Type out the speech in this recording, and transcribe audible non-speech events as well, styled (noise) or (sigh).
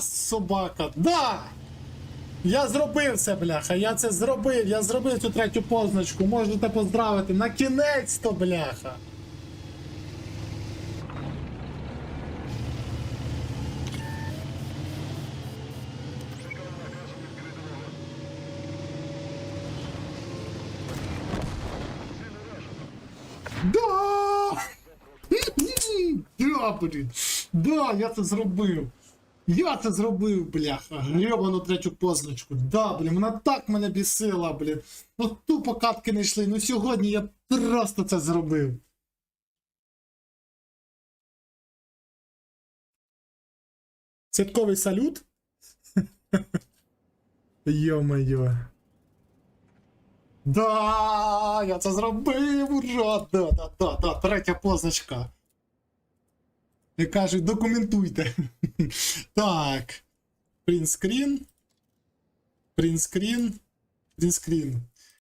Собака, да! Я зробив це, бляха, я це зробив, я зробив цю третю позначку, можете поздравити. На кінець то, бляха. Да! Да, блін. Да, я це зробив. Я це зробив, бляха. Гребану третю позначку. Да, блін, вона так мене бісила, блін. Ну тупо катки не йшли. Ну сьогодні я просто це зробив. Святковий салют? (laughs) Йо-моє. Да, я це зробив, ура! Да, да, да, да, третя позначка. І кажуть, документуйте. (laughs) так. Принтскрін. Принтскрін. Принтскрін.